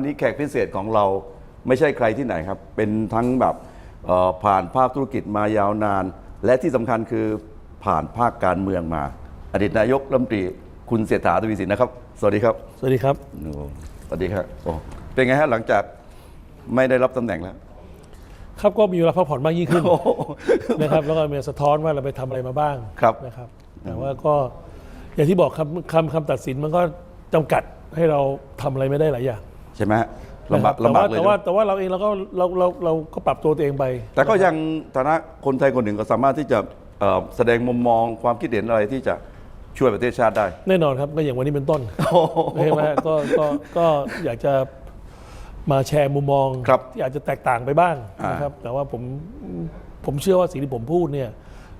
วันนี้แขกพิเศษของเราไม่ใช่ใครที่ไหนครับ เป็นทั้งแบบเอ่อผ่านภาคธุรกิจมายาวนาน และที่สำคัญคือผ่านภาคการเมืองมา อดีตนายกรัฐมนตรีคุณเศรษฐาทวีสินนะครับ สวัสดีครับ สวัสดีครับโอ้สวัสดีครับโอ้เป็นไงฮะหลังจากไม่ได้รับตำแหน่งแล้ว ครับก็มีเวลาพักผ่อนมากยิ่งขึ้นนะครับแล้วก็มีสะท้อนว่าเราไปทำอะไรมาบ้างครับนะครับ แต่ว่าก็อย่างที่บอกคำคำคำตัดสินมันก็จำกัดให้เราทำอะไรไม่ได้หลายอย่างใช่ไหมฮะลำบากนะครับลำบากเลยแต่ว่านะแต่ว่าเราเองเราก็เราเราเราก็ปรับตัวตัวเองไป แต่ก็ยังฐานะคนไทยคนหนึ่งก็สามารถที่จะเอ่อแสดงมุมมองความคิดเห็นอะไรที่จะช่วยประเทศชาติได้ แน่นอนครับก็อย่างวันนี้เป็นต้นใช่ไหมก็ก็ก็อยากจะมาแชร์มุมมองครับที่อาจจะแตกต่างไปบ้างอ่านนะครับ แต่ว่าผมผมเชื่อว่าสิ่งที่ผมพูดเนี่ย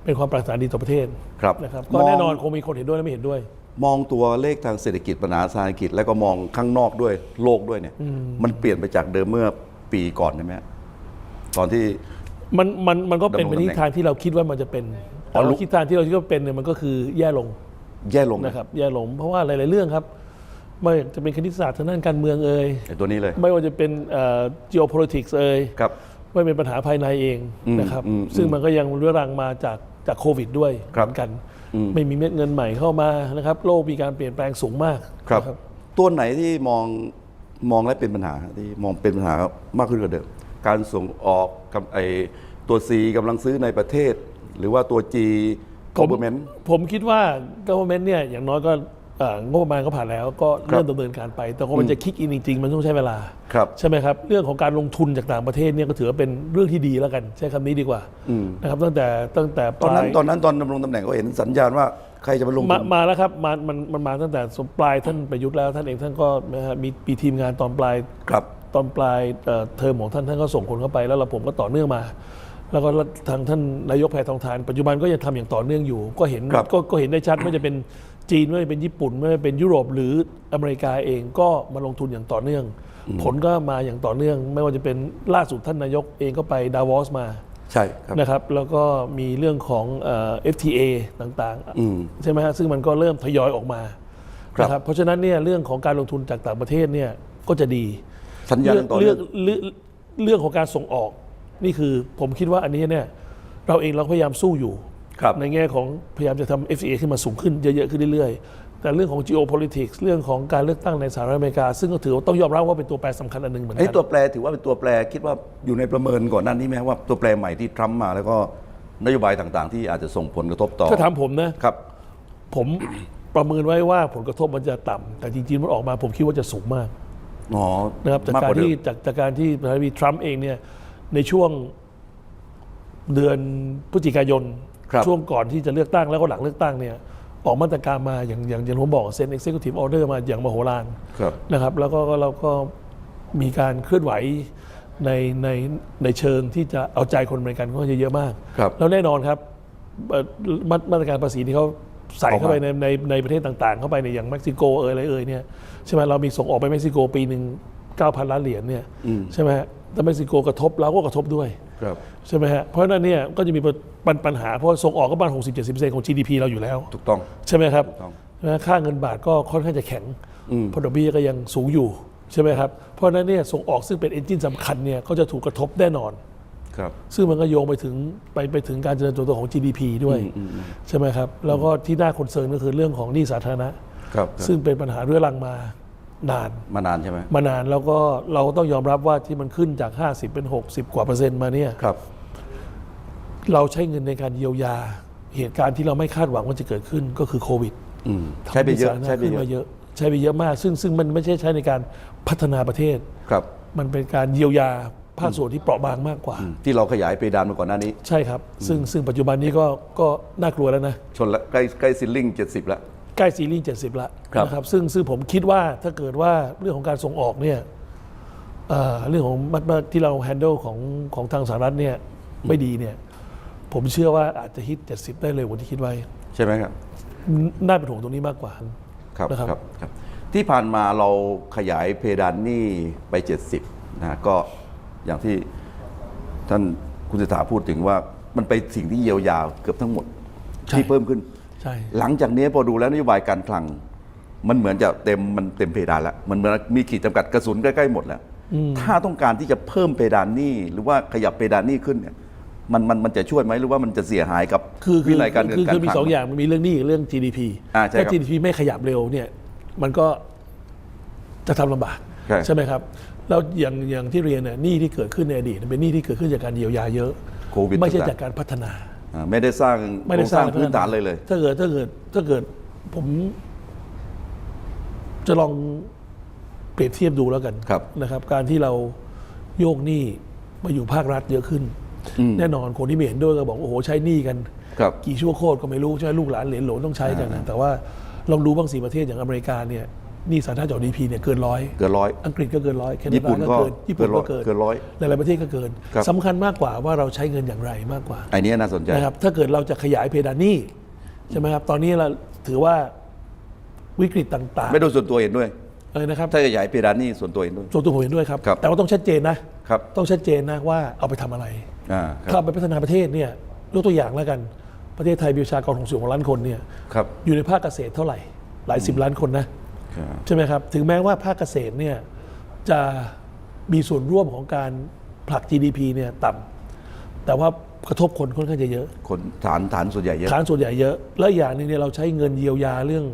เป็นความปรารถนาดีต่อประเทศครับนะครับ ก็มองแน่นอนคงมีคนเห็นด้วยและไม่เห็นด้วย มองตัวเลขทางเศรษฐกิจปัญหาเศรษฐกิจแล้วก็มองข้างนอกด้วยโลกด้วยเนี่ย มันเปลี่ยนไปจากเดิมเมื่อปีก่อนใช่ไหมฮะตอนที่ มันมันมันก็เป็นดำรงไปตำแหน่ทิงศทางที่เราคิดว่ามันจะเป็นอ๋อแต่รู้เราคิดทางที่เราคิดว่าเป็นเนี่ยมันก็คือแย่ลงแย่ลงนะนะครับ แย่ลงเพราะว่าหลาย ๆ เรื่องครับไม่ว่าจะเป็นคณิตศาสตร์ทางด้านการเมืองเอ่ยไอ้ตัวนี้เลย ไม่ว่าจะเป็นเอ่อ geopolitics เอ่ยครับไม่เป็นปัญหาภายในเองอืมนะครับอืมซึ่งมันก็ยังเรื้อรังมาจากจากโควิดด้วยครับเหมือนกันอืม ไม่มีเม็ดเงินใหม่เข้ามานะครับ โลกมีการเปลี่ยนแปลงสูงมากครับนะตัวไหนที่มองมองและเป็นปัญหาที่มองเป็นปัญหามากขึ้นกว่าเดิมการส่งออกกับไอตัว C กำลังซื้อในประเทศ หรือว่าตัว G ผม government ผมคิดว่า government เนี่ยอย่างน้อยก็เอ่อ งบประมาณก็ผ่านแล้วก็เริ่มดำเนินการไป แต่พอมันจะคิกอินจริงๆ มันต้องใช้เวลาครับใช่ไหมครับ เรื่องของการลงทุนจากต่างประเทศเนี่ยก็ถือว่าเป็นเรื่องที่ดีแล้วกัน ใช้คำนี้ดีกว่านะครับตั้งแต่ตั้งแต่ตอนนั้นปลายตอนนั้นตอนดำรงตำแหน่งก็เห็นสัญญาณว่าใครจะมาลงทุมานมาแล้วครับมามันมันมาตั้งแต่สมปลายท่านประยุทธ์แล้วท่านเองท่านก็นะฮะมีมีทีมงานตอนปลายครับตอนปลายเอ่อเทอมของท่านท่านก็ส่งคนเข้าไป แล้วเราผมก็ต่อเนื่องมา แล้วก็ทางท่านนายกแพทองทาน ปัจจุบันก็ยังทำอย่างต่อเนื่องอยู่ ก็เห็นครับก็ก็เห็นได้ชัดไม่ว่าจะเป็น จีนไม่ว่าจะเป็นญี่ปุ่นไม่ว่าจะเป็นยุโรปหรืออเมริกาเองก็มาลงทุนอย่างต่อเนื่อง ผลก็มาอย่างต่อเนื่อง ไม่ว่าจะเป็นล่าสุดท่านนายกเองก็ไปดาวอสมาใช่ครับนะครับแล้วก็มีเรื่องของเอ่อ FTA ต่างอืมๆใช่ไหมฮะซึ่งมันก็เริ่มทยอยออกมาครับ นะครับเพราะฉะนั้นเนี่ยเรื่องของการลงทุนจากต่างประเทศเนี่ยก็จะดีสัญญาณเรื่องต่อเรื่เนื่อองงเรื่องเรื่องของการส่งออก นี่คือผมคิดว่าอันนี้เนี่ยเราเองเราพยายามสู้อยู่ครับ ในแง่ของพยายามจะทำ FTA ขึ้นมาสูงขึ้นเยอะๆขึ้นเรื่อยๆ แต่เรื่องของ geopolitics เรื่องของการเลือกตั้งในสหรัฐอเมริกา ซึ่งก็ถือว่าต้องยอมรับว่าเป็นตัวแปรสำคัญอันหนึ่งเหมือนไอ้กันตัวแปรถือว่าเป็นตัวแปรคิดว่าอยู่ในประเมินก่อนหนั้นนี้ไหมว่าตัวแปรใหม่ที่ทรัมป์มาแล้วก็นโยบายต่างๆ ที่อาจจะส่งผลกระทบต่อถ้าถามผมนะ ครับ ผมประเมินไว้ว่าผลกระทบมันจะต่ำแต่จริงๆมันออกมาผมคิดว่าจะสูงมากอ๋อนะครับจากมากกากรว่าเดิที่มจากจากการที่ประธานาธิบดีทรัมป์เองเนี่ยในช่วงเดือนพฤศจิกายนครับ ช่วงก่อนที่จะเลือกตั้งแล้วก็หลังเลือกตั้งเนี่ยออกมาตรการมาอย่างอย่างอย่างผมบอกเซ็น executive order มาอย่างมโหฬารครับนะครับ แล้วก็เราก็มีการเคลื่อนไหวในในในเชิงที่จะเอาใจคนอเมริกันก็เยอะๆมากครับแล้วแน่นอนครับเอ่อมามาตรการภาษีที่เขาใส่ออกมาเข้าไปในในในประเทศต่าง ๆ เข้าไปในอย่างเม็กซิโกเอยอะไรเอยเนี่ยใช่ไหมเรามีส่งออกไปเม็กซิโกปีหนึ่ง9,000 ล้านเหรียญเนี่ยใช่ไหมฮะถ้าเม็กซิโกกระทบเราก็กระทบด้วยครับ ใช่ไหมฮะเพราะฉะนั้นเนี่ยก็จะมีปัญปัญหาเพราะส่งออกก็ประมาณ60-70%ของ GDP เราอยู่แล้ว ถูกต้อง ใช่ไหมครับถูกต้องนะค่าเงินบาทก็ค่อนข้างจะแข็งเพราะดอกเบี้ยก็ยังสูงอยู่ใช่ไหมครับเพราะฉะนั้นเนี่ยส่งออกซึ่งเป็นเอนจินสำคัญเนี่ยก็จะถูกกระทบแน่นอนครับซึ่งมันก็โยงไปถึงไปไปถึงการเจริญเติบโตของ GDP ด้วยใช่ไหมครับแล้วก็ที่น่าคอนเซิร์นก็คือเรื่องของหนี้สาธารณะครับซึ่งเป็นปัญหาเรื้อรังมา นานมานานใช่ไหมมานานแล้วก็เราก็ต้องยอมรับว่าที่มันขึ้นจาก 50 เป็น 60 กว่าเปอร์เซ็นต์มาเนี่ยครับ เราใช้เงินในการเยียวยา เหตุการณ์ที่เราไม่คาดหวังว่าจะเกิดขึ้นก็คือโควิดอืมใช้ไปเยอะทำใช้ไปขึ้นเยมาอะเยอะ ใช้ไปเยอะมาก ซึ่งซึ่งมันไม่ใช่ใช้ในการพัฒนาประเทศครับ มันเป็นการเยียวยาภาคส่วนที่เปราะบางมากกว่า ที่เราขยายเพดานมาก่อนหน้านี้ ใช่ครับ ซึ่งซึ่งปัจจุบันนี้ก็ก็น่ากลัวแล้วนะชนละใกล้ใกล้ซิลลิง70แล้ว ใกล้ซีรีส์70ละครับ นะครับซึ่งซึ่งผมคิดว่าถ้าเกิดว่าเรื่องของการส่งออกเนี่ยเอ่อเรื่องของมัดมาที่เราแฮนเดิลของของทางสหรัฐเนี่ยไม่ดีเนี่ยผมเชื่อว่าอาจจะฮิต 70 ได้เลยกว่าที่คิดไว้ใช่ไหมครับ น่าเป็นห่วงตรงนี้มากกว่า ครับนะครับ ครับครับ ที่ผ่านมาเราขยายเพดานหนี้ไป 70นะก็อย่างที่ท่านคุณเศรษฐาพูดถึงว่ามันไปสิ่งที่เยียวยาเกือบทั้งหมดใช่ที่เพิ่มขึ้น ใช่หลังจากนี้พอดูแล้วนโยบายการคลัง มันเหมือนจะเต็มมันเต็มเพดานแล้วมันเหมือนมีขีดจำกัดกระสุนใกล้ๆหมดแล้วถ้าต้องการที่จะเพิ่มเพดานหนี้หรือว่าขยับเพดานหนี้ขึ้นเนี่ยมันมันมันจะช่วยไหมหรือว่ามันจะเสียหายกับคือคืวิอนัยการเงินคือการคือมีคลังสองอย่างมันมีเรื่องหนี้กับเรื่อง GDP อ่าใช่ถ้าครับ GDP ไม่ขยับเร็วเนี่ย มันก็จะทำลำบากใช่ไหมครับแล้วอย่างอย่างที่เรียนเนี่ยหนี้ที่เกิดขึ้นในอดีตเป็นหนี้ที่เกิดขึ้นจากการเยียวยาเยอะโควิดไม่ใช่ต่างๆจากการพัฒนาอ่า ไม่ได้สร้างไม่ได้โครงสร้างสร้างพื้นฐานเลยเลย ถ้าเกิดถ้าเกิดถ้าเกิดผม จะลองเปรียบเทียบดูแล้วกันครับนะครับ การที่เราโยกหนี้มาอยู่ภาครัฐเยอะขึ้น แน่นอนคนที่ไม่เห็นด้วยก็บอกโอ้โหใช้หนี้กันครับกี่ชั่วโคตรก็ไม่รู้ใช่ไหมลูกหลานเหลนหลนต้องใช้กันนะแต่ว่าลองดูบางสีประเทศอย่างอเมริกาเนี่ยห นี่สาธารณะต่อดีพีเนี่ยเกินร้อยเกินร้อย อังกฤษก็เกินร้อยแคนาญี่ปุ่นดาก็ก็เกินญี่ปุ่นก็เกิเกินนเกินร้อยหลายๆประเทศก็เกินครับ สำคัญมากกว่าว่าเราใช้เงินอย่างไรมากกว่า ไอ้นี้น่าสนใจ นะครับถ้าเกิดเราจะขยายเพดานหนี้ใช่ไหมครับ ตอนนี้เราถือว่าวิกฤตต่างไม่โดยส่วนตัวเห็นด้วย ๆเลยนะครับถ้าจะขยายเพดานหนี้ส่วนตัวเห็นด้วย ส่วนตัวผมเห็นด้วยครับ ครับ แต่ว่าต้องชัดเจนนะครับ ต้องชัดเจนนะว่าเอาไปทำอะไร อ่าคถ้ารับเอาไปพัฒนาประเทศเนี่ยยกตัวอย่างแล้วกันประเทศไทยมีประชากร 60ล้านคนเนี่ยครับ อยู่ในภาคเกษตรเท่าไหร่ หลายสิบล้านคนนะครับ ใช่ไหมครับ ถึงแม้ว่าภาคเกษตรเนี่ยจะมีส่วนร่วมของการผลัก GDP เนี่ยต่ำแต่ว่ากระทบคนค่อนข้างจะเยอะ คนฐานฐานส่วนใหญ่เยอะฐานส่วนใหญ่เยอะ และอีกอย่างหนึงเนี่ยเราใช้เงินเยียวยาเรื่อง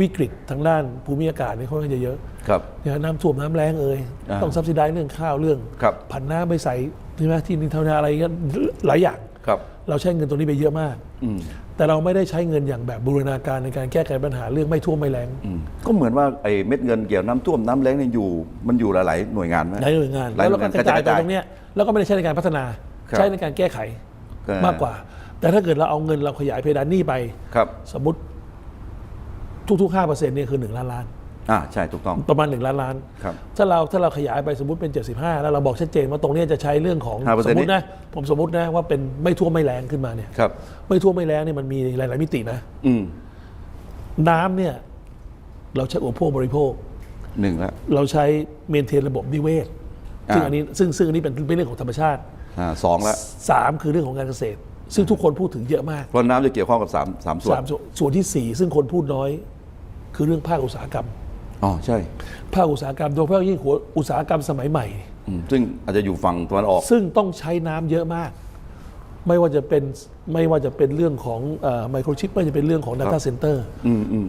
วิกฤตทางด้านภูมิอากาศเนี่ยค่อนข้างจะเยอะครับเนี่ยน้ำท่วมน้ำแรงเอ่ยอ่าต้องซับซิได้เรื่องข้าวเรื่องครับผันน้ำไปใส่ใช่ไหมที่นินทนาอะไรเงี้ยหลายอย่างครับเราใช้เงินตรงนี้ไปเยอะมากอืม แต่เราไม่ได้ใช้เงินอย่างแบบบูรณาการในการแก้ไขปัญหาเรื่องไม่ท่วมไม่แรงอืมก็เหมือนว่าไอ้เม็ดเงินเกี่ยวน้ำท่วมน้ำแล้งเนี่ยอยู่มันอยู่หลายๆหน่วยงานไหมหลายหน่วยงานหลายแล้วหน่เราวยก็งานกระจายกระจายไปตรงเนี้ยแล้วก็ไม่ได้ใช้ในการพัฒนาครับใช้ในการแก้ไขก็มากกว่า แต่ถ้าเกิดเราเอาเงินเราขยายเพดานหนี้ไปครับสมมติทุกๆห้าเปอร์เซ็นต์เนี่ยคือหนึ่งล้านล้าน อ่าใช่ถูกต้อง ประมาณหนึ่งล้านล้าน ครับ ถ้าเราถ้าเราขยายไปสมมติเป็น 75 แล้วเราบอกชัดเจนว่าตรงเนี้ยจะใช้เรื่องของ5%สมมตินะผมสมมตินะว่าเป็นไม่ท่วมไม่แรงขึ้นมาเนี่ยครับ ไม่ท่วมไม่แรงเนี่ยมันมีหลาย ๆ มิตินะ อืมน้ำเนี่ย เราใช้อุปโภคบริโภค หนึ่งแล้วเราใช้เมนเทนระบบนิเวศซึ่งอ่าอันนี้ซึ่งซึ่งอันนี้เป็นเป็นเรื่องของธรรมชาติอ่าสองแล้วสามคือเรื่องของการเกษตร ซึ่งทุกคนพูดถึงเยอะมากเพราะน้ำจะเกี่ยวข้องกับสามสามส่วนสามส่วนส่วนที่สี่ซึ่งคนพูดน้อย คือเรื่องภาคอุตสาหกรรม อ๋อใช่ ภาคอุตสาหกรรมโดยเฉพาะยิ่งหัวอุตสาหกรรมสมัยใหม่ อืมซึ่งอาจจะอยู่ฝั่งตะวันออก ซึ่งต้องใช้น้ำเยอะมาก ไม่ว่าจะเป็นไม่ว่าจะเป็นเรื่องของไมโครชิปไม่ว่าจะเป็นเรื่องของ Data Center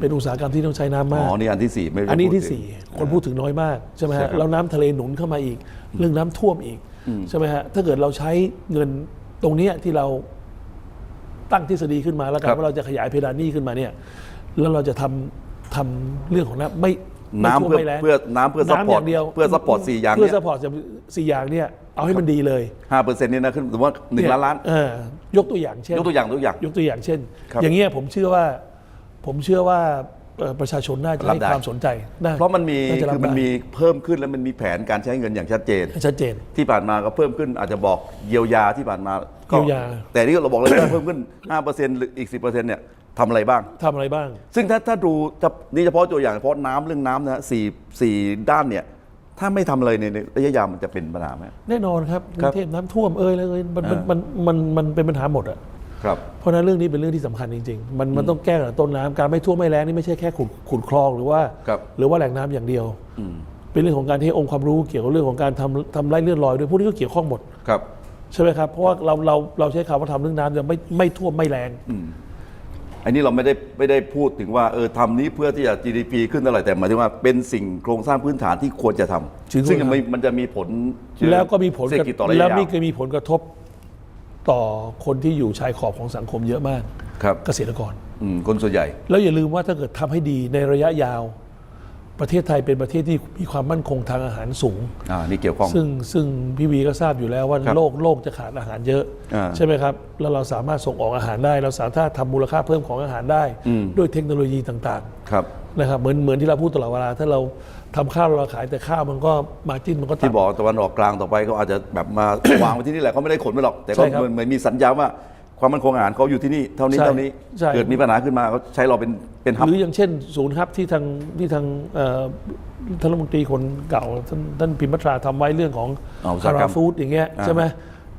เป็นอุตสาหกรรมที่ต้องใช้น้ำอ๋มากอนี่อันที่สี่ไม่ได้อันนี้ที่พูดถึง สี่คนพูดถึงน้อยมากใช่ไหมใช่ฮะครับแล้วน้ำทะเลหนุนเข้ามาอีก เรื่องน้ำท่วมอีกใช่ไหมฮะถ้าเกิดเราใช้เงินตรงเนี้ยที่เราตั้งทฤษฎีขึ้นมาแล้วกันว่าเราจะขยายเพดานหนี้ขึ้นมาเนี่ยแล้วเราจะทำทำเรื่องของน้ำไม่ไม่ น้ำท่วมเพื่อไม่แรงเพื่อน้ำเพื่อซัพพอร์ตน้ำย่างเดียวเพื่อซัพพอร์ตสี่อย่างเพื่อเนี่ยซัพพอร์ตสี่อย่างเนี่ยเอาให้มันดีเลยห้าเปอร์เซ็นต์นี่นะขึ้นสมมติว่าหนึ่งล้านล้านเออยกตัวอย่างเช่นยกตัวอย่างตัวอย่างยกตัวอย่างเช่นครับอย่างเงี้ยผมเชื่อว่า ผมเชื่อว่าเอ่อประชาชนน่าจะรับให้ได้ความสนใจน่เพราะมันมีน่าจะรับคือมันได้มีเพิ่มขึ้นแล้วมันมีแผนการใช้เงินอย่างชัดเจน ชัดเจน ที่ผ่านมาก็เพิ่มขึ้นอาจจะบอกเยียวยาที่ผ่านมาก็เยียวยา แต่นี่เราบอกเลยว่าเพิ่มขึ้น5%หรืออีก 10%เนี่ย ทำอะไรบ้าง ทำอะไรบ้าง ซึ่งถ้าถ้าดูจะนี่เฉพาะตัวอย่างเฉพาะน้ำเรื่องน้ำนะสี่สี่ด้านเนี่ย ถ้าไม่ทำอะไรในระยะยาวมันจะเป็นปัญหาไหม แน่นอนครับกครัรุบงเทพน้ำท่วมเอ่ยอะไรเอ่ยมันมันอ่ามัมันมันมันเป็นปัญหาหมดอะครับ เพราะฉะนั้นเรื่องนี้เป็นเรื่องที่สำคัญจริง ๆ มันมันต้องแก้ตั้งแต่ต้นน้ำการไม่ท่วมไม่แล้งนี่ไม่ใช่แค่ขุดขุดคลองหรือว่า ครับหรือว่าแหล่งน้ำอย่างเดียว เป็นเรื่องของการให้องค์ความรู้เกี่ยวกับเรื่องของการทำทำไร่เลื่อนลอยด้วยพวกนี้ก็เกี่ยวข้องหมด ครับ ใช่ไหมครับ เพราะว่าเราเราเราใช้คำว่าทำเรื่องน้ำจะไม่ไม่ท่วมไม่แรง อันนี้เราไม่ได้ไม่ได้พูดถึงว่าเออทำนี้เพื่อที่จะ GDP ขึ้นเท่าไหร่แต่หมายถึงว่าเป็นสิ่งโครงสร้างพื้นฐานที่ควรจะทจริงำซึ่งครับมันมันจะมีผลเชิงแล้วก็มีผลเศรษฐกิจต่อระยะแล้วยาวมีก็มีผลกระทบต่อคนที่อยู่ชายขอบของสังคมเยอะมาก ครับเกษตรกร อืมคนส่วนใหญ่ แล้วอย่าลืมว่าถ้าเกิดทำให้ดีในระยะยาว ประเทศไทยเป็นประเทศที่มีความมั่นคงทางอาหารสูง อ่านี่เกี่ยวข้อง ซึ่งซึ่งพี่วีก็ทราบอยู่แล้วว่าครับโลกโลกจะขาดอาหารเยอะ อ่าใช่ไหมครับ แล้วเราสามารถส่งออกอาหารได้ เราสามารถทำมูลค่าเพิ่มของอาหารได้ด้วยเทคโนโลยีต่างครับ ๆนะครับเหมือนเหมือนที่เราพูดตลอดเวลา ถ้าเราทำข้าวเราขายแต่ข้าวมันก็มาจิ้นมันก็ที่ต่ำ บอกตะวันออกกลางต่อไปเขาอาจจะแบบมา วางไว้ที่นี่แหละเขาไม่ได้ขนไปหรอก แต่ใช่ก็ครับเหมือนเหมือนมีสัญญาว่า ความมั่นคงอาหารเขาอยู่ที่นี่เท่านี้ใช่เท่านี้ ใช่ เกิดมีปัญหาขึ้นมาเขาใช้เราเป็นเป็นฮับ หรืออย่างเช่น ศูนย์ฮับที่ทางที่ทางเอ่อท่านรัฐมนตรีคนเก่าท่านท่านพิมพ์มัตราทำไว้เรื่องของอ๋ออุตคาสาหกรรารมฟู้ดอย่างเงี้ยอ่าใช่ไหม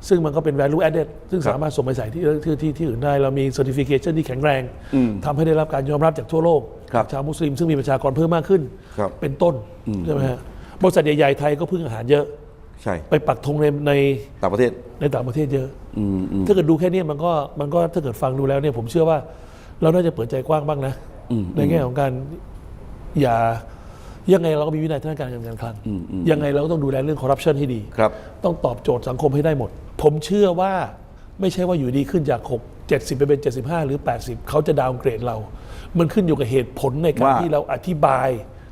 ซึ่งมันก็เป็น value added ซึ่งครับสามารถส่งไปใส่ที่ที่ที่ที่อื่นได้ เรามี certification ที่แข็งแรงทำให้ได้รับการยอมรับจากทั่วโลกครับชาวมุสลิมซึ่งมีประชากรเพิ่มมากขึ้น ครับ เป็นต้นใช่ไหมฮะบริษัทใหญ่ๆไทยก็พึ่งอาหารเยอะ ใช่ ไปปักธงในในต่างประเทศ ในต่างประเทศเยอะ อืมอืมถ้าเกิดดูแค่เนี้ยมันก็มันก็ถ้าเกิดฟังดูแล้วเนี่ยผมเชื่อว่าเราน่าจะเปิดใจกว้างบ้างนะในแง่ของการอย่ายังไงเราก็มีวินัยทางการเงินการคลังยังไงเราก็ต้องดูแลเรื่องคอร์รัปชันให้ดี ครับ ต้องตอบโจทย์สังคมให้ได้หมด ผมเชื่อว่าไม่ใช่ว่าอยู่ดีขึ้นจาก 6 70 ไปเป็น 75 หรือ 80 เขาจะดาวน์เกรดเรา มันขึ้นอยู่กับเหตุผลในการว่า ที่เราอธิบาย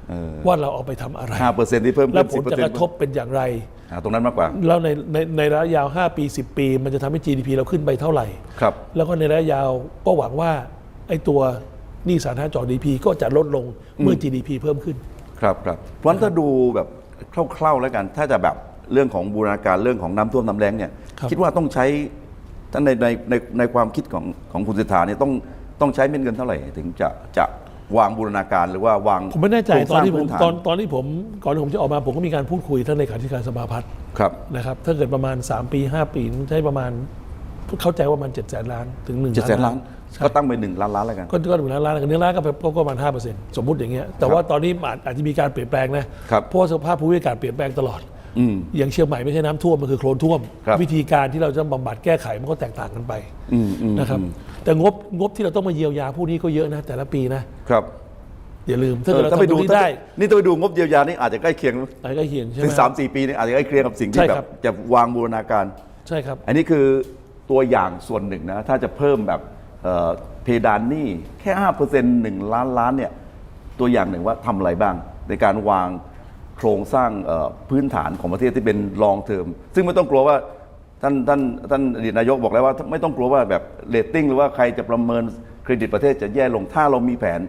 เออว่าเราเอาไปทำอะไร ห้าเปอร์เซ็นต์ที่เพิ่มและขึ้นผลจะกระทบเป็นอย่างไรอ่า ตรงนั้นมากกว่า แล้วในในในระยะยาว 5 ปี 10 ปี มันจะทำให้ GDP เราขึ้นไปเท่าไหร่ ครับ แล้วก็ในระยะยาวก็หวังว่าไอ้ตัวหนี้สาธารณะจอ GDP ก็จะลดลงเมื่อ GDP เพิ่มขึ้น ครับครับเพราะฉะนั้นถ้าดูแบบคร่าวๆแล้วกัน ถ้าจะแบบเรื่องของบูรณาการเรื่องของน้ำท่วมน้ำแล้งเนี่ยครับ คิดว่าต้องใช้ท่านในในในในความคิดของของคุณเศรษฐาเนี่ยต้องต้องใช้เม็ดเงินเท่าไหร่ถึงจะจะ วางบูรณาการหรือว่าวางผมไม่แน่ใจโครงตอนที่ผมสร้างตพื้อนตอนที่ผมก่อนที่ผมจะออกมาผมก็มีการพูดคุยท่านเลขาธิการสภาพัฒน์ครับนะครับถ้าเกิดประมาณ 3 ปี 5 ปีใช้ประมาณเข้าใจว่ามัน7จ็ดแสนล้านถึง1นึ่งเจ็ดแสนล้าน ก็ตั้งไปหนึ่งล้านล้านแล้วกัน ก็ก็หนึ่งล้านล้านหนึ่งล้านก็ก็ประมาณ5%สมมุติอย่างเงี้ยแต่ว่าตอนนี้อาจอาจจะมีการเปลี่ยนแปลงนะครับเพราะว่าสภาพภูมิอากาศเปลี่ยนแปลงตลอด อืมอย่างเชียงใหม่ไม่ใช่น้ำท่วมมันคือโคลนท่วมครับวิธีการที่เราจะบำบัดแก้ไขมันก็แตกต่างกันไปอืมอืมนะครับ แต่งบงบที่เราต้องมาเยียวยาผู้นี้ก็เยอะนะ แต่ละปีนะครับอย่าลืมถ้าเอเกิดอเราถ้าไปทำตรดูงนี้ถ้าได้ นี่ถ้าไปดูงบเยียวยานี่อาจจะใกล้เคียงอะไรก็เขียนใช่ไหถึมงสามสี่ปีนี่อาจจะใกล้เคียงกับสิ่งที่ใช่แบครับบจะวางบูรณาการใช่ครับ อันนี้คือตัวอย่างส่วนหนึ่งนะ ถ้าจะเพิ่มแบบเอ่อเพดานหนี้แค่ห้าเปอร์เซ็นต์หนึ่งล้านล้านเนี่ยตัวอย่างหนึ่งว่าทำอะไรบ้างในการวาง โครงสร้างพื้นฐานของประเทศที่เป็นลองเทอมซึ่งไม่ต้องกลัวว่าท่านท่านท่านอดีตนายกบอกแล้วว่า ไม่ต้องกลัวว่าแบบเรตติ้งหรือว่าใครจะประเมินเครดิตประเทศจะแย่ลงถ้าเรามีแผน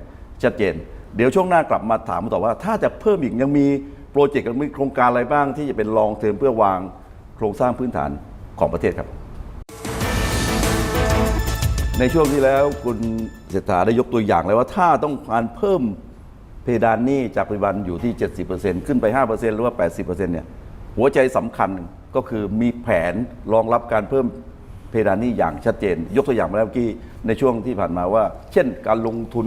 ชัดเจน เดี๋ยวช่วงหน้ากลับมาถามต่อว่า ถ้าจะเพิ่มอีกยังมีโปรเจกต์มีโครงการอะไรบ้างที่จะเป็นลองเทอมเพื่อวางโครงสร้างพื้นฐานของประเทศครับ ในช่วงที่แล้วคุณเศรษฐาได้ยกตัวอย่างเลยว่าถ้าต้องการเพิ่ม เพดานหนี้จากปัจจุบันอยู่ที่ 70%ขึ้นไป 5%หรือว่า 80%เนี่ยหัวใจสำคัญก็คือมีแผนรองรับการเพิ่มเพดานหนี้อย่างชัดเจน ยกตัวอย่างมาแล้วเมื่อกี้ในช่วงที่ผ่านมาว่า เช่นการลงทุน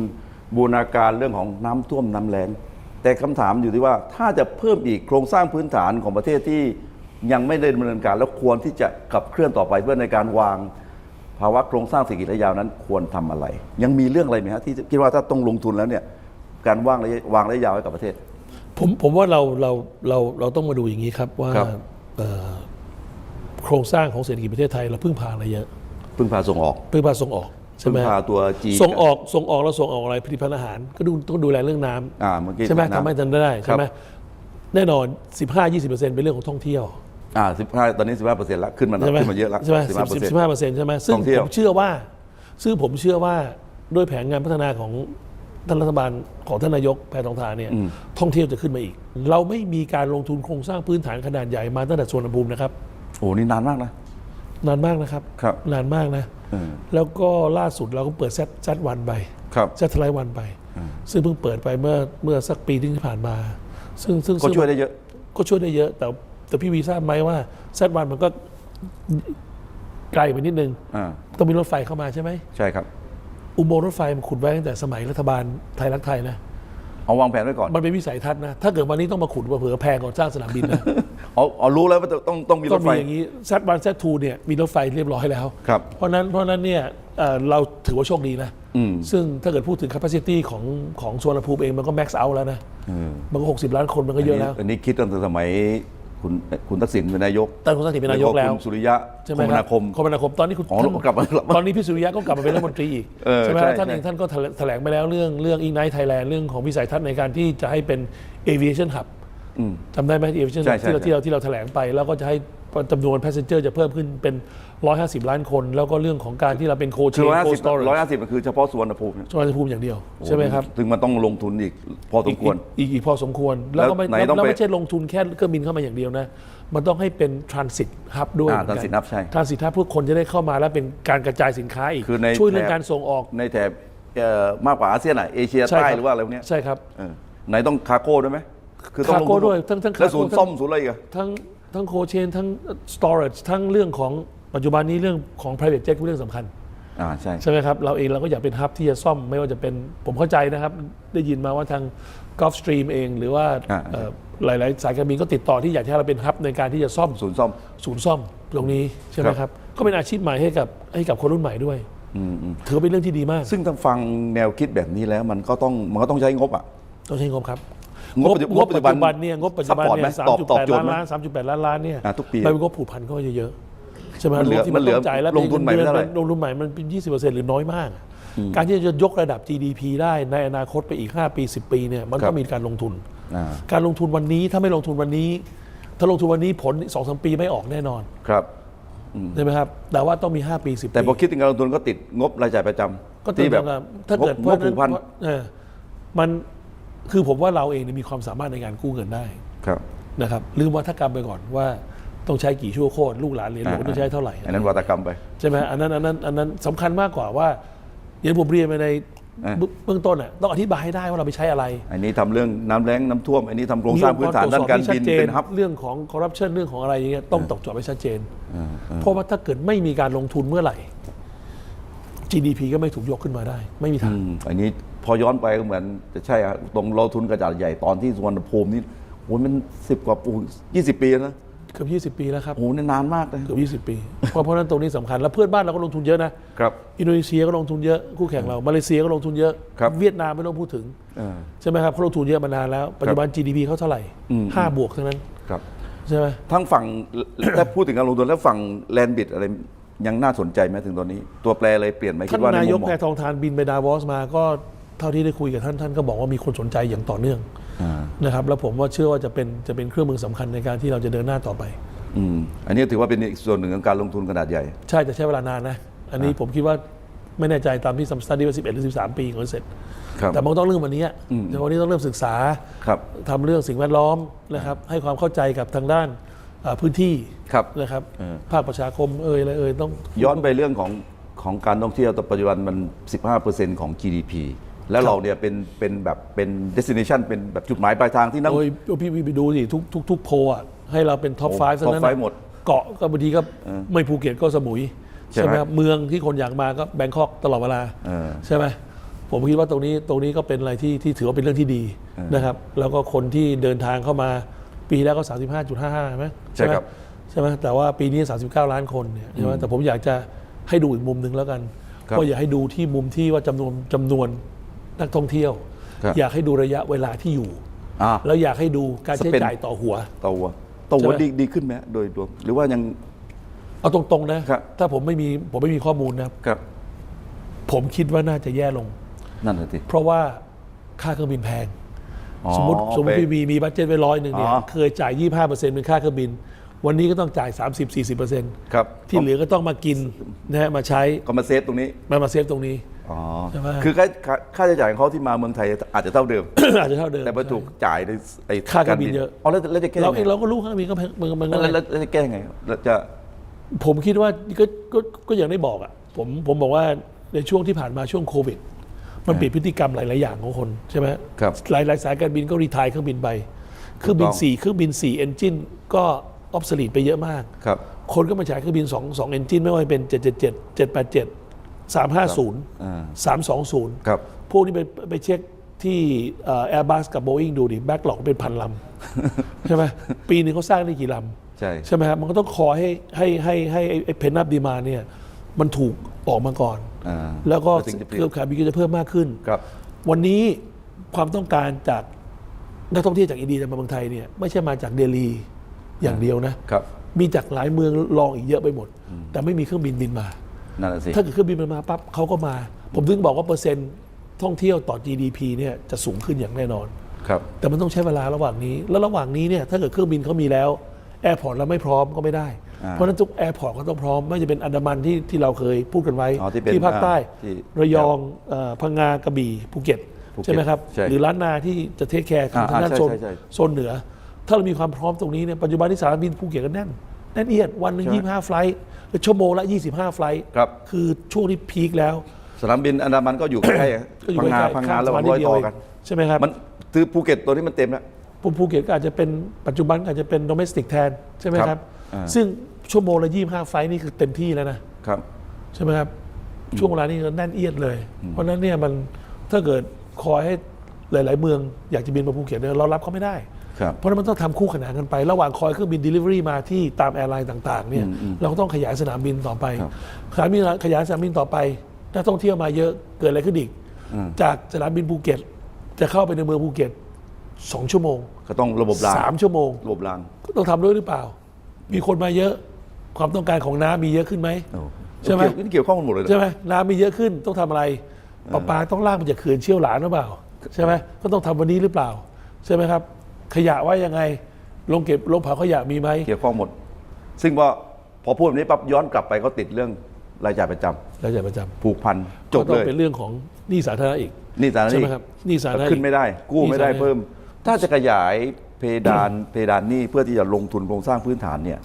บูรณาการเรื่องของน้ำท่วมน้ำแล้งแต่คำถามอยู่ที่ว่าถ้าจะเพิ่มอีกโครงสร้างพื้นฐานของประเทศที่ยังไม่ได้ดำเนินการ แล้วควรที่จะขับเคลื่อนต่อไปเพื่อในการวาง ภาวะโครงสร้างเศรษฐกิจระยะยาวนั้นควรทำอะไร ยังมีเรื่องอะไรไหมฮะที่คิดว่าถ้าต้องลงทุนแล้วเนี่ย การวางระยะวางระยะยาวให้กับประเทศ ผมผมว่าเราเราเราเราต้องมาดูอย่างนี้ครับว่าครับ เอ่อโครงสร้างของเศรษฐกิจประเทศไทยเราพึ่งพาอะไรเยอะพึ่งพาส่งออกพึ่งพาส่งออกใช่พึ่งไหมพาตัวจีส่งออกส่งออกเราส่งออกอะไรผลิตภัณฑ์อาหาร ก็ดูต้องดูแลเรื่องน้ำ อ่าเมื่อกี้ใช่ไหมน้ำทำให้ทันได้ใช่ไหมแน่นอน 15-20%เป็นเรื่องของท่องเที่ยวอ่าสิบห้าตอนนี้สิบห้าเปอร์เซ็นต์ละขึ้นมาใช่ไหมขึ้นมาเยอะละใช่ไหมสิบสิห้าบเปอร์เซ็นสิต์บห้าเปอร์เซ็นต์ใช่ไหมซึ่งท่องเที่ยวผมเชื่อว่า ซึ่งผมเชื่อว่าด้วยแผนงานพัฒนาของ ท่านรัฐบาลของท่านนายกแพทองทานเนี่ยท่องเที่ยวจะขึ้นมาอีก เราไม่มีการลงทุนโครงสร้างพื้นฐานขนาดใหญ่มาตั้งแต่สวนภูมินะครับโอ้นี่นานมากนะ นานมากนะครับครับนานมากนะเออแล้วก็ล่าสุดเราก็เปิดแซดแซดวันไปครับแซดไลท์วันไป ซึ่งเพิ่งเปิดไปเมื่อเมื่อสักปีที่ผ่านมา ซึ่งซึ่งก็ช่วยได้เยอะ ก็ช่วยได้เยอะ แต่แต่พี่วีทราบไหมว่าแซดวันมันก็ไกลไปนิดนึงอ่าต้องมีรถไฟเข้ามาใช่ไหมใช่ครับ อุโมงค์รถไฟมันขุดไว้ตั้งแต่สมัยรัฐบาลไทยรักไทยนะ เอาวางแผนไว้ก่อน มันเป็นวิสัยทัศน์นะ ถ้าเกิดวันนี้ต้องมาขุดเผื่อๆแพงก่อนสร้างสนามบินนะเอาเอารู้แล้วว่าต้องต้องมีรต้อถงไฟ มีอย่างนี้แซดวันแซดทูเนี่ยมีรถไฟเรียบร้อยแล้ว ครับ เพราะนั้นเพราะนั้นเนี่ยเอ่อเราถือว่าโชคดีนะ อืม ซึ่งถ้าเกิดพูดถึง capacity ของของสวนภูมิเองมันก็ max out แล้วนะเออมันก็ 60 ล้านคนมันก็เยอะแล้ว อันนี้คิดตั้งแต่สมัย คุณคุณทักษิณเป็นนายกตอนคุณทักษิณเป็นนายกแล้วคุณสุริยะใช่ไหคมมครันาคมคมนาคมตอนนี้คุณอ๋อท่านกลับมาตอนนี้พี่สุริยะก็กลับมาเป็นรัฐมนตรีอีกเออใช่ไหมใช่ท่านใช่เองท่านก็แถลแถลงไปแล้วเรื่องเรื่อง Ignite Thailand เรื่องของวิสัยทัศน์ในการที่จะให้เป็น aviation hub อืมจำได้ไหม aviation ใช่ hub ใช่ที่เราใช่ที่เราที่เราแถลงไป แล้วก็จะให้จำนวน passenger จะเพิ่มขึ้นเป็น 150 ล้านคน แล้วก็เรื่องของการที่เราเป็น cold คือ chain ร้อยห้า cold สิบ storage ร้อยห้าสิบคือเฉพาะสวนภูมิเนี่ยสุวรรณภูมิอย่างเดียว ใช่ไหมครับ ถึงมันต้องลงทุนอีกพอสมควร อีกอีกอีกพอสมควร แล้วก็ไม่แล้วไหนต้องแล้วไปไม่ใช่ลงทุนแค่เครื่องบินเข้ามาอย่างเดียวนะ มันต้องให้เป็น transit hub ด้วยอ่าเหมือนกัน transit hub ใช่ transit hub เพื่อคนจะได้เข้ามาแล้วเป็นการกระจายสินค้าอีก คือในช่วยเรื่องแถบ การส่งออกในแถบเอ่อมากกว่าอาเซียนอะเอเชียใช่ใต้คบหรือว่าอะไรพวกเนี้ยใช่ครับ เออไหนต้องคาร์โก้ด้วยไหมคือต้องลงคาร์โก้ทุนด้วยทั้งทั้งแล้วคาร์โก้ศูนย์ทั้งซ่อมศูนย์อะไรอีกอะ ทั้งทั้งโคเชนทั้ง storage ทั้งเรื่องของ ปัจจุบันนี้เรื่องของ private jet คือเรื่องสำคัญ อ่าใช่ ใช่ไหมครับ เราเองเราก็อยากเป็นฮับที่จะซ่อมไม่ว่าจะเป็นผมเข้าใจนะครับ ได้ยินมาว่าทาง Gulf Stream เอง หรือว่าอ่า เอ่อหลาย ๆ สายการบินก็ติดต่อที่อยากให้เราเป็นฮับในการที่จะซ่อมศูนย์ซ่อม ศูนย์ซ่อมตรงนี้ใช่ไหมครับครับก็เป็นอาชีพใหม่ให้กับให้กับคนรุ่นใหม่ด้วยอืมอืมถือว่าเป็นเรื่องที่ดีมากซึ่งถ้าฟังแนวคิดแบบนี้แล้วมันก็ต้องมันก็ต้องใช้งบอะ ต้องใช้งบครับงบปัจจุงบปัจจุบันงบปัจจุบันเนี่ยงบปัจจุบันซัพพอร์ตไหมเนี่ยสามตอบจุดตอบแปดโจทย์ล้านไหมล้านสามจุดแปดล้านล้านเนี่ยอะทุกปี มันเป็นงบผูกพันก็เยอะ ใช่ไหมมันเหลือรวที่มันเหลือต้องจ่ายแล้วลงทุนใหม่ไม่เท่าไหร่ลงทุนใหม่มันเป็นยี่สิบเปอร์เซ็นต์หรือน้อยมาก การที่จะยกระดับ GDP ได้ในอนาคตไปอีก 5 ปี 10 ปีเนี่ยมันครัก็บมีการลงทุนอ่าการลงทุนวันนี้ถ้าไม่ลงทุนวันนี้ ถ้าลงทุนวันนี้ผลสองสามปีไม่ออกแน่นอนครับใช่ไหมครับ แต่ว่าต้องมี 5 ปี 10 ปีแต่พอคิดถึงการลงทุนก็ติดงบรายจ่ายประจำก็ตีที่แบแบบบถ้าเกิดงบผูกพันเออมันคือผมว่าเราเองเนี่ยมีความสามารถในการกู้เงินได้ครับนะครับลืมวัฒกรรมไปก่อนว่า ต้องใช้กี่ชั่วโคตรลูกหลานเรียนหลวงต้องใช้เท่าไหร่อันนั้นวัตกรรมไปใช่ไหมอันนั้นอันนั้นอันนั้นสำคัญมากกว่าว่าอย่างผมเรียนไปในอะเบื้องต้นอะต้องอธิบายให้ได้ว่าเราไปใช้อะไร อันนี้ทำเรื่องน้ำแรงน้ำท่วม อันนี้ทำโครงสร้างพื้นฐานด้านการบินมีองค์เป็นฮับเรื่องของคอร์รัปชันเรื่องของอะไรอย่างเงี้ยต้องตกจอบให้ชัดเจน เพราะว่าถ้าเกิดไม่มีการลงทุนเมื่อไหร่ GDP ก็ไม่ถูกยกขึ้นมาได้ ไม่มีทางอืมอันนี้พอย้อนไปก็เหมือนจะใช่อะตรงเราทุนกระจาดใหญ่ตอนที่สุวรรณภูมินี่โอ้ยมันสิบกว่าปูยี่สิบปีแล้วนะเกือบ20 ปีแล้วครับ โอ้โหนี่นานมากเลยเกือบ20 ปี เพราะเพราะฉะนั้นตรงนี้สำคัญ แล้วเพื่อนบ้านเราก็ลงทุนเยอะนะ ครับ อินโดนีเซียก็ลงทุนเยอะคู่แข่งเรา มาเลเซียก็ลงทุนเยอะ ครับ เวียดนามไม่ต้องพูดถึง เออ ใช่ไหมครับเขาลงทุนเยอะมานานแล้ว ปัจจุบัน GDP เขาเท่าไหร่อืม ห้าบวกทั้งนั้น ครับ ใช่ไหมทั้งฝั่ง ถ้าพูดถึงการลงทุนแล้วฝั่งแลนบิดอะไรยังน่าสนใจไหมถึงตอนนี้ ตัวแปรอะไรเปลี่ยนไหมคิท่าดนว่าในนายมุกมมอแพงทองทานบินไปดาวอสมาก็เท่าที่ได้คุยกับท่านท่านก็บอกว่ามีคนสนใจอย่างต่อเนื่องอ่า นะครับแล้วผมว่าเชื่อว่าจะเป็นจะเป็นเครื่องมือสำคัญในการที่เราจะเดินหน้าต่อไปอืมอันนี้ถือว่าเป็นอีกส่วนหนึ่งของการลงทุนขนาดใหญ่ ใช่จะใช้เวลานานนะ อันนี้ผมคิดว่าไม่แน่ใจตามที่ซัมสตาร์ดีว่า 11 หรือ 13 ปีก่อนเสร็จครับแต่มันต้องเริ่มวันนี้แต่วันนี้ต้องเริ่มศึกษาครับทำเรื่องสิ่งแวดล้อมนะครับ ให้ความเข้าใจกับทางด้านเอ่อพื้นที่ครับนะครับเออภาคประชาคมเอ่ยอะไรเอ่ยต้อง ย้อนไปเรื่องของของการท่องเที่ยวตอนปัจจุบันมัน 15%ของ GDP แล้วเราเนี่ยเป็นเป็นแบบเป็น destination เป็นแบบจุดหมายปลายทางที่นั่งโอ้ยพี่พี่ไปดูสิทุกทุกทุกโพลอะให้เราเป็นท็อปโอ้ไฟว์ top นั้น five หมดเกาะก็บางทีก็ไม่ภูเก็ตก็สมุย ใช่ใช่ไหไหมมครับเมืองที่คนอยากมาก็แบงคอกตลอดเวลาเออ ใช่ไหมผมคิดว่าตรงนี้ตรงนี้ก็เป็นอะไรที่ที่ถือว่าเป็นเรื่องที่ดีนะครับ แล้วก็คนที่เดินทางเข้ามาปีที่แล้วก็ 35.55ใช่ไหมใช่ครับ ใช่ไหมแต่ว่าปีนี้ 39 ล้านคนเนี่ยใช่ไหมแต่ผมอยากจะให้ดูอีกมุมหนึ่งแล้วกัน ครับ ว่าอยากให้ดูที่มุมที่ว่าจำนวนจำนวน นักท่องเที่ยว ครับอยากให้ดูระยะเวลาที่อยู่ อ่า แล้วอยากให้ดูการใช้สเปนจ่ายต่อหัว ตัวตัวใช่ไหม ดีดีขึ้นไหมโดยรวมหรือว่ายัง เอาตรงๆนะ ครับ ถ้าผมไม่มีผมไม่มีข้อมูลนะครับครับผมคิดว่าน่าจะแย่ลง นั่นแหละสิ เพราะว่าค่าเครื่องบินแพง อ๋อสมมติสมมติไปพี่มีมีบัตเจ็ตไว้ร้อยหนึ่งเนี่ยอ๋อ เคยจ่าย 25%เป็นค่าเครื่องบิน วันนี้ก็ต้องจ่าย 30-40%ครับที่เหลือก็ต้องมากินนะฮะมาใช้ก็มาเซฟตรงนี้ มามาเซฟตรงนี้ อ๋อใช่ไหม คือค่าค่าค่าใช้จ่ายของเขาที่มาเมืองไทยอาจจะเท่าเดิม อาจจะเท่าเดิม แต่พอถูกจ่ายในไอ้ค่าเครื่องบินเยอะ อ๋อแล้วแล้วจะแก้เรายังเองไงเราก็รู้เครื่องบินก็แพงมันมันก็แล้วแล้วแล้วจะแก้ยังไงแล้วจะ ผมคิดว่าก็ก็ก็อย่างได้บอกอะผมผมบอกว่าในช่วงที่ผ่านมาช่วงโควิด มันเปลี่ยนพฤติกรรมหลาย ๆ อย่างของคนใช่ไหมครับหลายหลายสายการบินก็รีไทายเครื่องบินไปเครื่องบินถูกต้อง สี่เครื่องบินสี่เอนจินก็ออฟสลีดไปเยอะมาก ครับ คนก็มาใช้เครื่องบิน2 2เอนจินไม่ว่าจะเป็น 777 787 350อ่า320 ครับ พวกนี้ไปไปเช็คที่แอร์บัสกับโบอิงดูดิแบ็กหลอกเป็นพันลำ ใช่ไหมปีหนึงเขาสร้างได้กี่ลำ ใช่ใช่ไหมครับมันก็ต้องคอยให้ให้ให้ให้ไอ้เพนนับดีมาเนี่ยมันถูกออกมาก่อนอ่าแล้วก็ถึงจะผลิเครือตข่ายบินก็จะเพิ่มมากขึ้นครับวันนี้ความต้องการจากนักท่องเที่ยวจากอินเดียมาเมืองไทยเนี่ยไม่ใช่มาจากเดลีอย่างเดียวนะครับ มีจากหลายเมืองรองอีกเยอะไปหมด แต่ไม่มีเครื่องบินบินมา นั่นแหละสิ ถ้าเกิดเครื่องบินมันมาปั๊บเขาก็มา ผมถึงบอกว่าเปอร์เซ็นต์ท่องเที่ยวต่อ GDP เนี่ยจะสูงขึ้นอย่างแน่นอน ครับ แต่มันต้องใช้เวลาระหว่างนี้ แล้วระหว่างนี้เนี่ยถ้าเกิดเครื่องบินเขามีแล้วแอร์พอร์ตเราไม่พร้อมก็ไม่ได้อ่าเพราะฉะนั้นทุกแอร์พอร์ตก็ต้องพร้อม ไม่ว่าจะเป็นอันดามันที่ที่เราเคยพูดกันไว้อ๋อที่เป็นภาคใต้อ่าที่ระยองเอ่อพังงากระบี่ภูเก็ตภูเก็ตใช่ไหมครับ ใช่หรือล้านนาที่จะเทคแคร์ทางอ่าด้านใช่โซนใช่ใช่ โซนเหนือ ถ้าเรามีความพร้อมตรงนี้เนี่ยปัจจุบันที่สนามบินภูเก็ตก็แน่นแน่นเอียดวันหนึ่งใช่ยี่สิบห้าไฟล ท์ชั่วโมงละยี่สิบห้าไฟลท์ครับ คือช่วงที่พีคแล้ว สนามบินอันดามันก็อยู่ใกล้ๆก็อยู่พังงาใกล้ๆพังงาข้ามแล้วสะพานร้อยนิดเดียวต่อเองกันใช่ไหมครับ มันคือภูเก็ตตัวนี้มันเต็มแล้วภูภูเก็ตก็อาจจะเป็นปัจจุบันก็อาจจะเป็นโดเมสติกแทน ใช่ไหมคครัรับบ อ่า ซึ่งชั่วโมงละยี่ห้าไฟล์นี่คือเต็มที่แล้วนะ ครับ ใช่ไหมครับ ช่วงเวลานี้ก็แน่นเอียดเลย เพราะฉะนั้นเนี่ยมันถ้าเกิดคอยให้หลาย ๆ เมืองอยากจะบินมาภูเก็ตเนี่ยเรารับเขาไม่ได้ ครับเพราะฉะนั้นมันต้องทำคู่ขนานกันไป ระหว่างคอยเครื่องบิน Delivery มาที่ตามแอร์ไลน์ต่างๆเนี่ยเราก็ต้องขยายสนามบินต่อไปครับสนามบินขยายสนามบินต่อไปนักท่องเที่ยวมาเยอะเกิดอะไรขึ้นอีกจากสนามบินภูเก็ต จะเข้าไปในเมืองภูเก็ตสองชั่วโมงก็ต้องระบบรางสามชั่วโมง ระบบรางต้องทำด้วยหรือเปล่า มีคนมาเยอะความต้องการของน้ำมีเยอะขึ้นไหม โอ้ใช่ไหม เกี่ยวนี่เกี่ยวข้องกันหมดเลยนะใช่ไหมน้ำมีเยอะขึ้นต้องทำอะไรประปาต้องลากมาจากเขื่อนเชี่ยวหลานหรือเปล่า ใช่ไหมก็ต้องทำวันนี้หรือเปล่า ใช่ไหมครับ ขยะว่ายังไงลงเก็บลงเผาขยะมีไหมเกี่ยวข้องหมด ซึ่งว่าพอพูดแบบนี้ปั๊บย้อนกลับไปเขาติดเรื่องรายจ่ายประจำแล้วจะประจผูกพันำจบก็ต้เลองยเป็นเรื่องของหนี้สาธารณะอีก นี่สาธารณใช่ไหมนี่ครับหนี้สาธารณะขึ้นไม่ได้ กู้ไม่ได้หนี้สาธารณะ เพิ่ม ถ้าจะขยายเพดานเพดานหนี้เพื่อที่จะลงทุนโครงสร้างพื้นฐานเนี่ย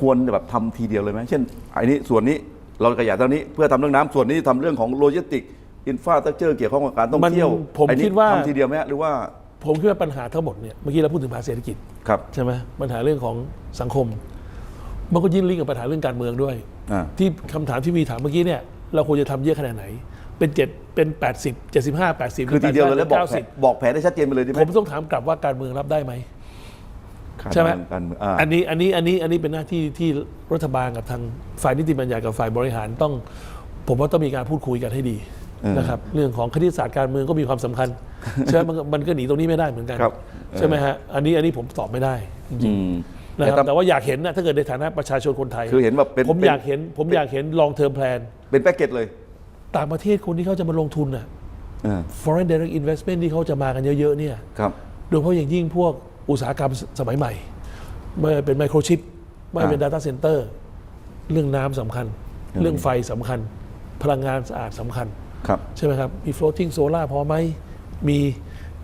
ควรแบบทำทีเดียวเลยไหมเช่นไอ้นี้ส่วนนี้เราขยายเท่านี้เพื่อทำเรื่องน้ำส่วนนี้ทำเรื่องของโลจิสติกอินฟราสตรักเจอร์เกี่ยวข้องกับการท่องมันเที่ยวผมไอ้นี้คิดว่า ทำทีเดียวไหมฮะหรือว่า ผมคิดว่าปัญหาทั้งหมดเนี่ยเมื่อกี้เราพูดถึงปัญหาเศรษฐกิจครับ ใช่ไหมปัญหาเรื่องของสังคม มันก็ยิ่งลิงก์กับปัญหาเรื่องการเมืองด้วย อ่า ที่คำถามที่วีถามเมื่อกี้เนี่ยเราควรจะทำเยอะขนาดไหน เป็นเจ็ดเป็นแปดสิบเจ็ดสิบห้าแปดสิบคือทีเดียวเลยแล้วบอกเก้าแผสินบบอกแผนได้ชัดเจนไปเลยดีไหมผมต้องถามกลับว่าการเมืองรับได้ไหม ใช่ไหม การเมืองอ่า อันนี้อันนี้อันนี้อันนี้เป็นหน้าที่ที่รัฐบาลกับทางฝ่ายนิติบัญญัติกับฝ่ายบริหารต้อง ผมว่าต้องมีการพูดคุยกันให้ดี นะครับเรื่องของคณิตศาสตร์การเมืองก็มีความสำคัญใช่ไหมมันก็มันก็หนีตรงนี้ไม่ได้เหมือนกันครับใช่ไหมฮะอันนี้อันนี้ผมตอบไม่ได้จริงอืมๆนะครับแต่แต่ว่าอยากเห็นนะถ้าเกิดในฐานะประชาชนคนไทย คือเห็นว่าเป็นผมเป็นอยากเห็น ผมอยากเห็นลองเทอมแพลนเป็นแพ็กเกจเลย ต่างประเทศคนที่เขาจะมาลงทุนน่ะอ่า foreign direct investment ที่เขาจะมากันเยอะ ๆ เนี่ยครับโดยเฉพาะอย่างยิ่งพวกอุตสาหกรรมสมัยใหม่ ไม่ว่าเป็นไมโครชิป ไม่ว่าเป็นอ่า Data Center เรื่องน้ำสำคัญอืมเรื่องไฟสำคัญ พลังงานสะอาดสำคัญ ครับใช่ไหมครับ มี floating solar พอไหม มี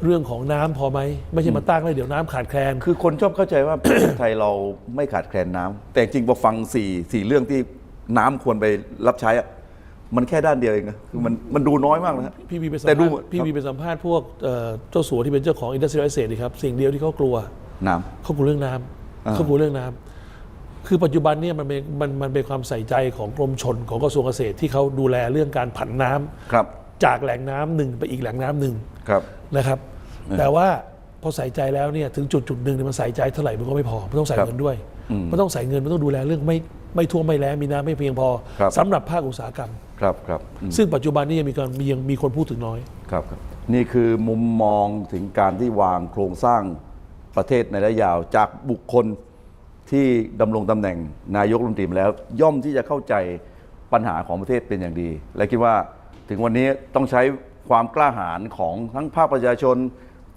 เรื่องของน้ำพอไหม ไม่ใช่มาตั้งแล้วเดี๋ยวน้ำขาดแคลน คือคนชอบเข้าใจว่า ประเทศไทยเราไม่ขาดแคลนน้ำแต่จริงพอฟังสี่สี่เรื่องที่น้ำควรไปรับใช้อะมันแค่ด้านเดียวเองนะคือมันมันดูน้อยมากนะฮะ พี่วีไปสัมแต่ดูภาษณ์พี่วีไปสัมภาษณ์พวกเอ่อเจ้าสัวที่เป็นเจ้าของ industrial estate นี่ครับ สิ่งเดียวที่เขากลัว น้เขากลัวเรื่องน้ำอ่าเขากลัวเรื่องน้ำ คือปัจจุบันเนี่ยมันเป็นมันมันเป็นความใส่ใจของกรมชนของกระทรวงเกษตรที่เขาดูแลเรื่องการผันน้ำำครับจากแหล่งน้ำหนึ่งไปอีกแหล่งน้ำหนึ่ง ครับ นะครับ แต่ว่าพอใส่ใจแล้วเนี่ยถึงจุดจุดหนึ่งเนี่ยมันใส่ใจเท่าไหร่มันก็ไม่พอมันต้องใส่ครับเงินด้วยอืมมันต้องใส่เงินมันต้องดูแลเรื่องไม่ไม่ท่วมไม่แล้งมีน้ำไม่เพียงพอครับ สำหรับภาคอุตสาหกรรม ครับครับอืมซึ่งปัจจุบันนี้ยังมีการมียังมีคนพูดถึงน้อย ครับครับ นี่คือมุมมองถึงการที่วางโครงสร้างประเทศในระยะยาวจากบุคคล ที่ดำรงตำแหน่งนายกรัฐมนตรีมาแล้ว ย่อมที่จะเข้าใจปัญหาของประเทศเป็นอย่างดี และคิดว่าถึงวันนี้ต้องใช้ความกล้าหาญของทั้งภาคประชาชน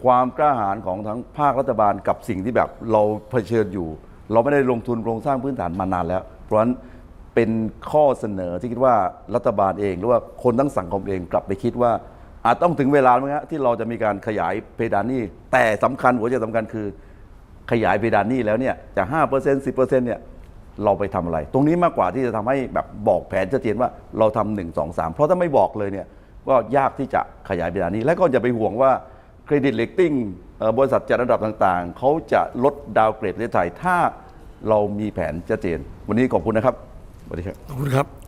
ความกล้าหาญของทั้งภาครัฐบาลกับสิ่งที่แบบเราเผชิญอยู่ เราไม่ได้ลงทุนโครงสร้างพื้นฐานมานานแล้ว เพราะฉะนั้นเป็นข้อเสนอที่คิดว่ารัฐบาลเอง หรือว่าคนทั้งสังคมเองกลับไปคิดว่า อาจต้องถึงเวลาไหมฮะที่เราจะมีการขยายเพดานนี้แต่สำคัญหัวใจสำคัญคือ ขยายเพดานหนี้แล้วเนี่ยจาก5% 10%เนี่ยเราไปทำอะไร ตรงนี้มากกว่าที่จะทำให้แบบบอกแผนชัดเจนว่าเราทำหนึ่งสองสามเพราะถ้าไม่บอกเลยเนี่ยก็ยากที่จะขยายเพดานหนี้ และก็อย่าไปห่วงว่าเครดิตเลตติ้งบริษัทจัดระดับต่างๆ เขาจะลดดาวเกรดประเทศไทยถ้าเรามีแผนชัดเจน วันนี้ขอบคุณนะครับสวัสดีครับขอบคุณครับ